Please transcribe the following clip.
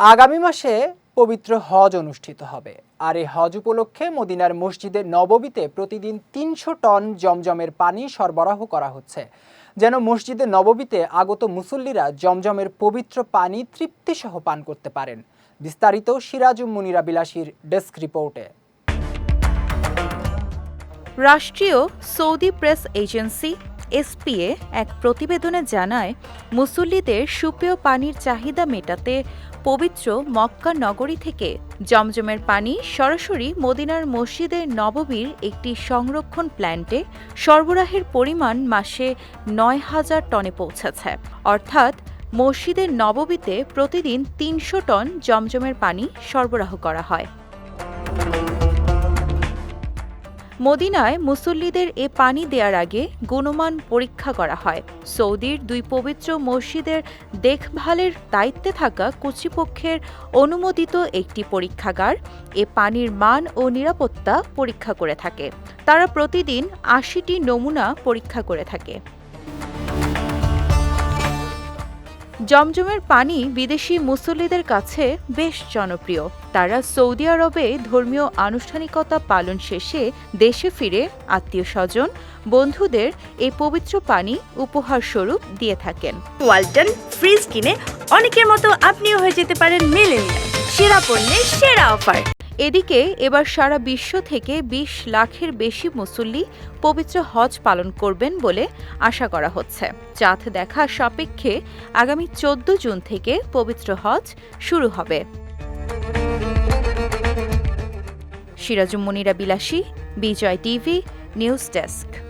আগামী মাসে পবিত্র হজ অনুষ্ঠিত হবে। আর এই হজ উপলক্ষে মদিনার মসজিদে নববীতে প্রতিদিন তিনশো টন জমজমের পানি সরবরাহ করা হচ্ছে। যেন মসজিদে নববীতে আগত মুসল্লিরা জমজমের পবিত্র পানি তৃপ্তিসহ পান করতে পারেন। বিস্তারিত সিরাজুম মুনিরা বিলাসীর ডেস্ক রিপোর্টে। রাষ্ট্রীয় সৌদি প্রেস এজেন্সি এসপিএ এক প্রতিবেদনে জানায়, মুসল্লিদের সুপেয় পানির চাহিদা মেটাতে পবিত্র মক্কা নগরী থেকে জমজমের পানি সরাসরি মদিনার মসজিদের নববীর একটি সংরক্ষণ প্ল্যান্টে সরবরাহের পরিমাণ মাসে নয় হাজার টনে পৌঁছেছে। অর্থাৎ, মসজিদের নববীতে প্রতিদিন তিনশো টন জমজমের পানি সরবরাহ করা হয়। মদিনায় মুসল্লিদের এ পানি দেওয়ার আগে গুণমান পরীক্ষা করা হয়। সৌদির দুই পবিত্র মসজিদের দেখভালের দায়িত্বে থাকা কর্তৃপক্ষের অনুমোদিত একটি পরীক্ষাগার এ পানির মান ও নিরাপত্তা পরীক্ষা করে থাকে। তারা প্রতিদিন আশিটি নমুনা পরীক্ষা করে থাকে। জমজমের পানি বিদেশি মুসল্লিদের কাছে বেশ জনপ্রিয়। তারা সৌদি আরবে ধর্মীয় আনুষ্ঠানিকতা পালন শেষে দেশে ফিরে আত্মীয় স্বজন বন্ধুদের এই পবিত্র পানি উপহার স্বরূপ দিয়ে থাকেন। ওয়ালটন ফ্রিজ কিনে অনেকের মতো আপনিও হয়ে যেতে পারেন মেলেনিয়া সেরা পণ্যের সেরা অফার। এদিকে এবার সারা বিশ্ব থেকে ২০ লাখের বেশি মুসল্লি পবিত্র হজ পালন করবেন বলে আশা করা হচ্ছে। চাঁদ দেখা সাপেক্ষে আগামী চোদ্দ জুন থেকে পবিত্র হজ শুরু হবে। সিরাজুম মনিরা বিলাসী, বিজয় টিভি, নিউজ ডেস্ক।